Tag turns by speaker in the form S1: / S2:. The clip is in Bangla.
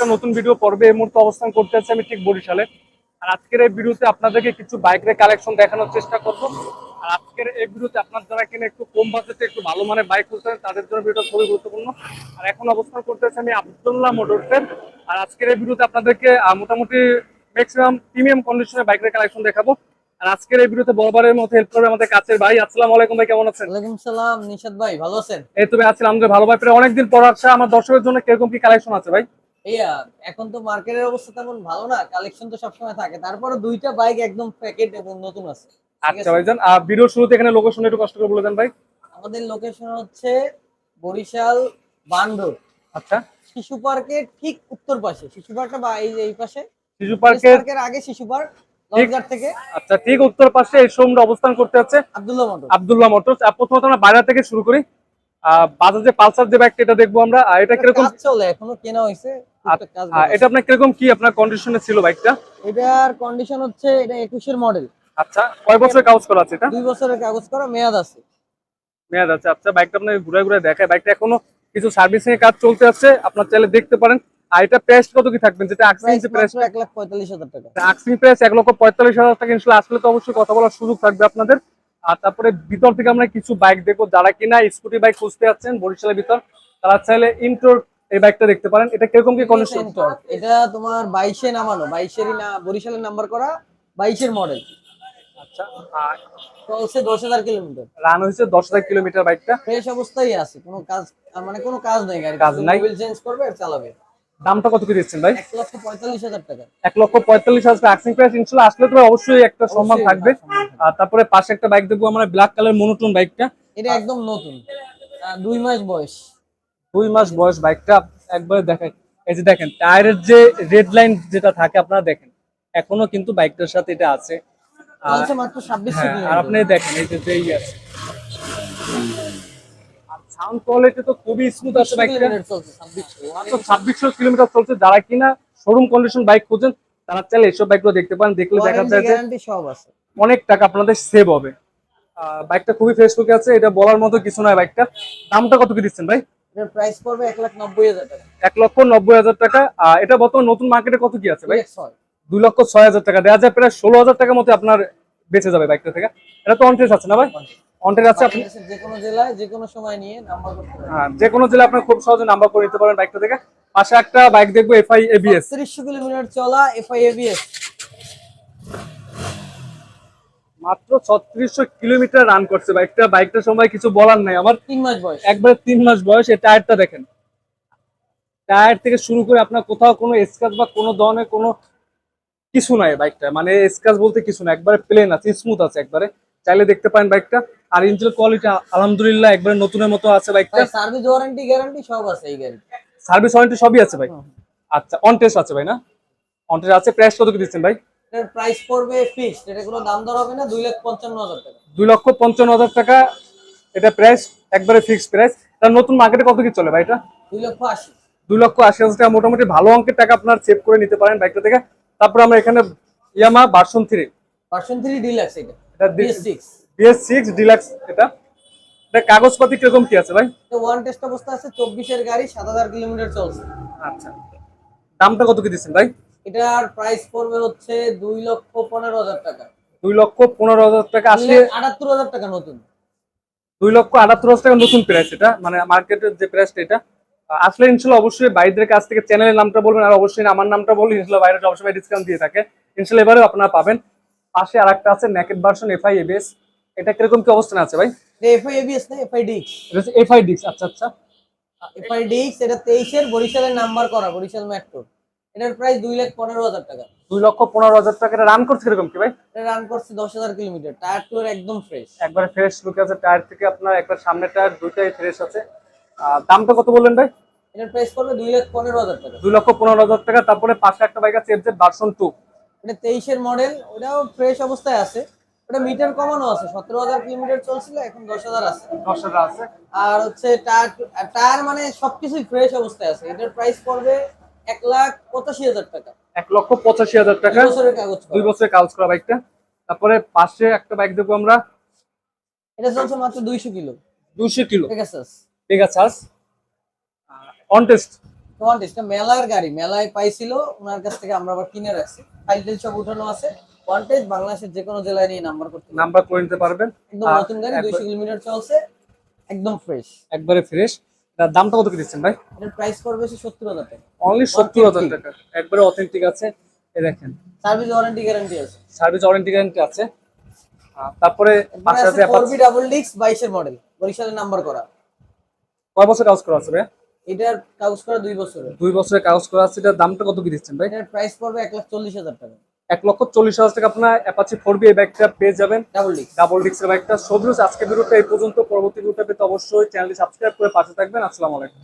S1: একটা নতুন ভিডিও পর্বে এই মুহূর্তে অবস্থান করতে আছি আমি ঠিক বরিশালে। আর আজকের এই ভিডিওতে আপনাদেরকে কিছু বাইকের কালেকশন দেখানোর চেষ্টা করব। আর আজকের এই ভিডিওতে আপনার যারা কিনে একটু কম বাজেটে একটু ভালো মানের বাইক খুঁজছেন তাদের জন্য ভিডিও খুবই গুরুত্বপূর্ণ। আর এখন অবস্থান করতেছি আমি আব্দুল্লাহ মোটরসের। আর আজকের এই ভিডিওতে আপনাদেরকে মোটামুটি ম্যাক্সিমাম প্রিমিয়াম কন্ডিশনের বাইকের কালেকশন দেখাবো। আর আজকের এই ভিডিওতে বরাবরের মতো হেল্প করবে আমাদের কাছের ভাই। আসসালামু আলাইকুম ভাই কেমন আছেন?
S2: ওয়ালাইকুম সালাম নিশাদ ভাই ভালো আছেন?
S1: এই তুমি আছিলাম যে ভালো ভাই। প্রায় অনেকদিন পর আসছে। আমার দর্শকের জন্য কীরকম কি কালেকশন আছে ভাই?
S2: এইয়া এখন তো মার্কেটের অবস্থা তেমন ভালো না কালেকশন তো সবসময় থাকে। তারপরে দুইটা বাইক একদম প্যাকেট এবং নতুন আছে।
S1: আচ্ছা ভাইজান আর ভিডিওর শুরুতে এখানে লোকেশন একটু কষ্ট করে বলে দেন ভাই।
S2: আমাদের লোকেশন হচ্ছে বরিশাল বান্ডোর
S1: আচ্ছা।
S2: শিশু পার্কের ঠিক উত্তর পাশে। শিশু পার্কটা বা এই যে এই পাশে?
S1: শিশু পার্কের
S2: আগে শিশু পার্ক থেকে।
S1: আচ্ছা ঠিক উত্তর পাশে এই শোরুমটা অবস্থান করতে আছে
S2: আব্দুল্লাহ মোটর
S1: আব্দুল্লাহ মোটরস। প্রথমত আমরা বাইরে থেকে শুরু করি। বাজাজে পালসার যে বাইকটা এটা দেখব আমরা। আর এটা কীরকম
S2: চলে এখনও কেনা হয়েছে
S1: আহ, এটা আপনার কীরকম কি আপনার কন্ডিশনে ছিল বাইকটা
S2: এটার কন্ডিশন হচ্ছে এটা একুশের মডেল
S1: আচ্ছা কয় বছরের কাগজ করা আছে এটা?
S2: দুই বছরের কাগজ করা মেয়াদ আছে।
S1: মেয়াদ আছে। আচ্ছা বাইকটা আপনি ঘুরে ঘুরে দেখায়। বাইকটা এখনও কিছু সার্ভিসিং এর কাজ চলতে আছে। আপনার চাইলে দেখতে পারেন। আর এটা প্রাইস কত কি থাকবেন যেটা আক্সিং
S2: প্রাইস
S1: যে প্রাইস
S2: মাত্র এক লাখ পঁয়তাল্লিশ হাজার টাকা।
S1: আক্সিং প্রাইস এক লক্ষ পঁয়তাল্লিশ হাজার টাকা। ইনশাল্লাহ আসলে তো অবশ্যই কথা বলার সুযোগ থাকবে আপনাদের। আর তারপরে ভিতর থেকে আমরা কিছু বাইক দেখব। যারা কিনা স্কুটি বাইক খুঁজতে যাচ্ছেন বরিশালের ভিতর তারা চাইলে ইন্টোর এই বাইকটা দেখতে পারেন। এটা কীরকম কি কন্ডিশন।
S2: এটা তোমার বাইশে নামানো। বাইশেরই না বরিশালের নাম্বার করা বাইশের মডেল
S1: আচ্ছা আর
S2: চলছে দশ হাজার কিলোমিটার।
S1: রান হয়েছে দশ হাজার কিলোমিটার বাইকটা
S2: ফ্রেশ অবস্থায় আছে। কোনো কাজ মানে কোনো কাজ নেই। গাড়ি
S1: কাজ নাই।
S2: চেঞ্জ করবে আর চালাবে।
S1: দামটা কত কি দিচ্ছেন ভাই?
S2: এক লক্ষ পঁয়তাল্লিশ হাজার টাকা।
S1: এক লক্ষ পঁয়তাল্লিশ হাজার আক্সিং প্রাইস ইনশাল্লাহ আসলে তো অবশ্যই একটা সম্মান থাকবে। আর তারপরে পাশে একটা বাইক দেখব আমরা ব্ল্যাক কালার মনোটন বাইকটা
S2: এটা একদম নতুন। দুই মাস বয়স।
S1: দুই মাস বয়স বাইকটা একবারে দেখেন এই যে দেখেন টায়ারের যে রেড লাইন যেটা থাকে আপনারা দেখেন এখনও কিন্তু বাইকটার সাথে এটা আছে। আর- হ্যাঁ, আর আপনি দেখেন এই যে আছে। সাউন্ড কোয়ালিটি তো খুবই স্মুথ আছে বাইকটা
S2: ছাব্বিশশো।
S1: মাত্র ছাব্বিশশো কিলোমিটার চলছে। যারা কিনা শোরুম কন্ডিশন বাইক খোঁজেন তারা চাইলে এসব বাইকগুলো দেখতে দেখলে দেখা যায় যে অনেক টাকা আপনাদের সেভ হবে। বাইকটা খুবই লুকে আছে এটা বলার মতো কিছু নয় বাইকটা দামটা কত কি দিচ্ছেন ভাই?
S2: প্রাইস পড়বে এক লাখ নব্বই হাজার টাকা।
S1: এক লক্ষ নব্বই হাজার টাকা। এটা বর্তমান নতুন মার্কেটে কত কি আছে ভাই? দুই লক্ষ ছয় হাজার টাকা। দেওয়া যায় প্রায় ষোলো হাজার টাকার মতো আপনার বেঁচে যাবে বাইকটা থেকে। এটা তো অনটেস আছে না ভাই? অনটেস আছে আপনি
S2: যে কোনো জেলায় যে কোনো সময় নিয়ে নাম্বার করতে পারবেন
S1: হ্যাঁ, যে কোনো জেলা আপনার খুব সহজে নাম্বার করে নিতে পারেন বাইকটা থেকে। পাশে একটা বাইক দেখব এফআই এবিএস
S2: তিরিশশো কিলোমিটার চলা এফআই এবিএস
S1: মাত্র ছত্রিশশো কিলোমিটার রান করছে বাইকটা বাইকটার সময় কিছু বলার নাই আমার।
S2: তিন মাস বয়স।
S1: একবারে তিন মাস বয়স এই টায়ারটা দেখেন। টায়ার থেকে শুরু করে আপনার কোথাও কোনো স্ক্র্যাচ বা কোনো ধরনের কোনো কিছু নাই বাইকটা। মানে স্ক্র্যাচ বলতে কিছু না একবারে প্লেন আছে স্মুথ আছে একবারে। চাইলে দেখতে পারেন বাইকটা। আর ইঞ্জিন কোয়ালিটি আলহামদুলিল্লাহ একবারে নতুনের মতো আছে বাইকটা।
S2: সার্ভিস ওয়ারেন্টি গ্যারান্টি সব আছে এই গাড়ি
S1: সার্ভিস ওয়ারেন্টি সবই আছে ভাই। আচ্ছা অন টেস্ট আছে ভাই না? অন টেস্ট আছে প্রাইস কত কি দিচ্ছেন ভাই?
S2: এটার প্রাইস পড়বে ফিক্সড এটা কোনো দাম দর হবে না দুই লাখ পঞ্চান্ন হাজার টাকা।
S1: দুই লক্ষ পঞ্চান্ন হাজার টাকা এটা প্রাইস একবারে ফিক্সড প্রাইস তার নতুন মার্কেটে কত কি চলে ভাই এটা?
S2: দুই লক্ষ আশি।
S1: দুই লক্ষ আশি হাজার টাকা। মোটামুটি ভালো অঙ্কের টাকা আপনার সেভ করে নিতে পারেন বাইকটা থেকে। তারপর আমরা এখানে Yamaha version three
S2: version three deluxe এটা।
S1: এটা
S2: BS six
S1: BS six deluxe এটা। এটা কাগজপাতি কীরকম কি আছে ভাই?
S2: ওয়ান টেস্ট অবস্থা আছে চব্বিশের গাড়ি সাত হাজার কিলোমিটার চলছে।
S1: আচ্ছা। দামটা কত কি দিচ্ছেন ভাই?
S2: এটার প্রাইস পড়বে হচ্ছে দুই লক্ষ পনেরো হাজার টাকা।
S1: দুই লক্ষ পনেরো হাজার টাকা আসলে
S2: আটাত্তর হাজার টাকা নতুন।
S1: দুই লক্ষ আটাত্তর হাজার টাকা নতুন প্রাইস এটা মানে মার্কেটের যে প্রাইসটা এটা। আসলে ইনশাল্লাহ অবশ্যই বাইরের কাছ থেকে চ্যানেলের নামটা বলবেন আর অবশ্যই আমার নামটা বললে ইনশাল্লাহ বাইরে সবসময় ডিসকাউন্ট দিয়ে থাকে। ইনশাল্লাহ এবারেও আপনারা পাবেন। পাশে আর একটা আছে নেকেট ভার্সন এফআই এবিএস এটা কীরকম কি অবস্থান আছে ভাই?
S2: এফআই এবিএস না এফআই ডিক্স
S1: এটা হচ্ছে এফআই ডিক্স আচ্ছা আচ্ছা।
S2: এফআই ডিক্স এটা বরিশালের নাম্বার করা বরিশাল মেট্রো। এটার প্রাইস লাখ পনেরো হাজার টাকা।
S1: দুই লক্ষ পনেরো হাজার টাকা। এটা রান করছে কীরকম কি ভাই?
S2: এটা রান করছে দশ হাজার কিলোমিটার। টায়ার একদম ফ্রেশ
S1: একবারে ফ্রেশ লুক আছে। টায়ার থেকে আপনার একটা সামনে টায়ার দুইটাই ফ্রেশ আছে। দামটা কত বললেন ভাই?
S2: এটার প্রাইস পড়বে দুই লাখ পনেরো হাজার টাকা।
S1: দুই লক্ষ পনেরো হাজার টাকা তারপরে পাশে একটা বাইক আছে এফজেড ভার্সন টু
S2: এটা তেইশের মডেল ওটাও ফ্রেশ অবস্থায় আছে। ওটা মিটার কমানো আছে সতেরো হাজার কিলোমিটার চলছিল এখন দশ হাজার আছে।
S1: দশ হাজার আছে।
S2: আর হচ্ছে টায়ার টায়ার মানে সবকিছুই ফ্রেশ অবস্থায় আছে। এটার প্রাইস পড়বে এক লাখ পঁচাশি হাজার টাকা।
S1: এক লক্ষ পঁচাশি হাজার টাকা।
S2: দুই বছরের কাগজ
S1: দুই বছরের কাজ করা বাইকটা তারপরে পাশে একটা বাইক দেখব আমরা।
S2: এটা চলছে মাত্র দুইশো কিলো।
S1: দুশো কিলো।
S2: ঠিক আছে
S1: ঠিক আছে অন টেস্ট
S2: মেলার গাড়ি। মেলায় পাইছিল ওনার কাছ থেকে আমরা আবার কিনে রাখছি। ফাইল টেল সব উঠানো আছে। ওয়ান্টেজ বাংলাদেশের যে কোনো জেলায় নিয়ে নাম্বার করতে
S1: নাম্বার করে নিতে পারবেন।
S2: একদম নতুন গাড়ি
S1: একবার-
S2: দুইশো কিলোমিটার চলছে একদম ফ্রেশ
S1: একবারে ফ্রেশ দামটা কত কি দিচ্ছেন ভাই?
S2: এটার প্রাইস পড়বে সত্তর হাজার টাকা।
S1: অনলি সত্তর হাজার
S2: 150
S1: টাকা। একবারে অথেন্টিক আছে। এই দেখেন।
S2: সার্ভিস ওয়ারেন্টি গ্যারান্টি আছে।
S1: সার্ভিস ওয়ারেন্টি গ্যারান্টি আছে। তারপরে পাশে আছে
S2: ফোর বি
S1: Apache।
S2: ডাবল ডিক্স বাইশের মডেল বরিশালের নাম্বার করা।
S1: কয় বছর কাগজ করা আছে ভাই
S2: এটার কাগজ করা দুই বছরের।
S1: দুই বছরের কাগজ করা আছে এটার দামটা কত কি দিচ্ছেন ভাই?
S2: এটার প্রাইস পড়বে এক লাখ চল্লিশ হাজার টাকা।
S1: এক লক্ষ চল্লিশ হাজার টাকা আপনার অ্যাপাচি ফোর বি এই ব্যাগটা পেয়ে যাবেন।
S2: ডাবল ডিক্স
S1: ডাবল ডিক্সের ব্যাগটা সবরুজ আজকে ভিডিওটা এই পর্যন্ত। পরবর্তী ভিডিওটা পেতে অবশ্যই চ্যানেলটি সাবস্ক্রাইব করে পাশে থাকবেন। আসসালামু আলাইকুম।